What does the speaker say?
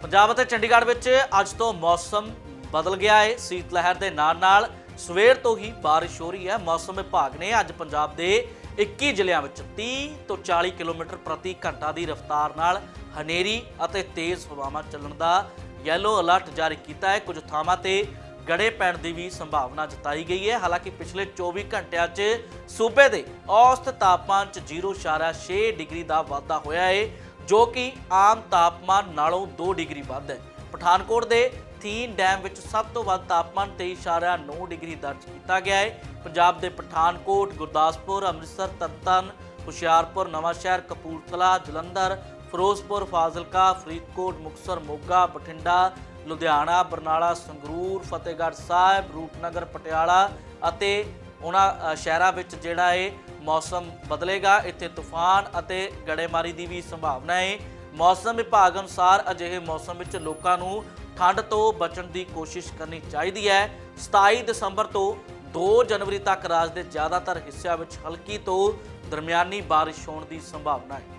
ਪੰਜਾਬ ਅਤੇ ਚੰਡੀਗੜ੍ਹ ਵਿੱਚ ਅੱਜ ਤੋਂ ਮੌਸਮ ਬਦਲ ਗਿਆ ਹੈ ਸੀਤ ਲਹਿਰ ਦੇ ਨਾਲ ਨਾਲ ਸਵੇਰ ਤੋਂ ਹੀ ਬਾਰਿਸ਼ ਹੋ ਰਹੀ ਹੈ। ਮੌਸਮ ਵਿਭਾਗ ਨੇ ਅੱਜ ਪੰਜਾਬ ਦੇ 21 ਜ਼ਿਲ੍ਹਿਆਂ ਵਿੱਚ 30 ਤੋਂ 40 ਕਿਲੋਮੀਟਰ ਪ੍ਰਤੀ ਘੰਟਾ ਦੀ ਰਫ਼ਤਾਰ ਨਾਲ ਹਨੇਰੀ ਅਤੇ ਤੇਜ਼ ਹਵਾਵਾਂ ਚੱਲਣ ਦਾ ਯੈਲੋ ਅਲਰਟ ਜਾਰੀ ਕੀਤਾ ਹੈ। ਕੁਝ ਥਾਵਾਂ ਤੇ ਗੜੇ ਪੈਣ ਦੀ ਵੀ ਸੰਭਾਵਨਾ ਜਤਾਈ ਗਈ ਹੈ। ਹਾਲਾਂਕਿ ਪਿਛਲੇ 24 ਘੰਟਿਆਂ 'ਚ ਸੂਬੇ ਦੇ ਔਸਤ ਤਾਪਮਾਨ 'ਚ 0.6 ਡਿਗਰੀ ਦਾ ਵਾਧਾ ਹੋਇਆ ਹੈ ਜੋ ਕਿ ਆਮ ਤਾਪਮਾਨ ਨਾਲੋਂ 2 ਡਿਗਰੀ ਵੱਧ ਹੈ। ਪਠਾਨਕੋਟ ਦੇ ਥੀਨ ਡੈਮ ਵਿੱਚ ਸਭ ਤੋਂ ਵੱਧ ਤਾਪਮਾਨ 23.9 ਡਿਗਰੀ ਦਰਜ ਕੀਤਾ ਗਿਆ ਹੈ। ਪੰਜਾਬ ਦੇ ਪਠਾਨਕੋਟ, ਗੁਰਦਾਸਪੁਰ, ਅੰਮ੍ਰਿਤਸਰ, ਤਰਨਤਾਰਨ, ਹੁਸ਼ਿਆਰਪੁਰ, ਨਵਾਂਸ਼ਹਿਰ, ਕਪੂਰਥਲਾ, ਜਲੰਧਰ, ਫਿਰੋਜ਼ਪੁਰ, ਫਾਜ਼ਿਲਕਾ, ਫਰੀਦਕੋਟ, ਮੁਕਤਸਰ, ਮੋਗਾ, ਬਠਿੰਡਾ, ਲੁਧਿਆਣਾ, ਬਰਨਾਲਾ, ਸੰਗਰੂਰ, ਫਤਿਹਗੜ੍ਹ ਸਾਹਿਬ, ਰੂਪਨਗਰ, ਪਟਿਆਲਾ ਅਤੇ ਉਹਨਾਂ ਸ਼ਹਿਰਾਂ ਵਿੱਚ ਜਿਹੜਾ ਹੈ ਮੌਸਮ ਬਦਲੇਗਾ, ਇੱਥੇ ਤੂਫਾਨ ਅਤੇ ਗੜੇਮਾਰੀ ਦੀ ਵੀ ਸੰਭਾਵਨਾ ਹੈ। ਮੌਸਮ ਵਿਭਾਗ ਅਨੁਸਾਰ ਅਜਿਹੇ ਮੌਸਮ ਵਿੱਚ ਲੋਕਾਂ ਨੂੰ ਠੰਡ ਤੋਂ ਬਚਣ ਦੀ ਕੋਸ਼ਿਸ਼ ਕਰਨੀ ਚਾਹੀਦੀ ਹੈ। 27 ਦਸੰਬਰ ਤੋਂ 2 ਜਨਵਰੀ ਤੱਕ ਰਾਜ ਦੇ ਜ਼ਿਆਦਾਤਰ ਹਿੱਸਿਆਂ ਵਿੱਚ ਹਲਕੀ ਤੋਂ ਦਰਮਿਆਨੀ ਬਾਰਿਸ਼ ਹੋਣ ਦੀ ਸੰਭਾਵਨਾ ਹੈ।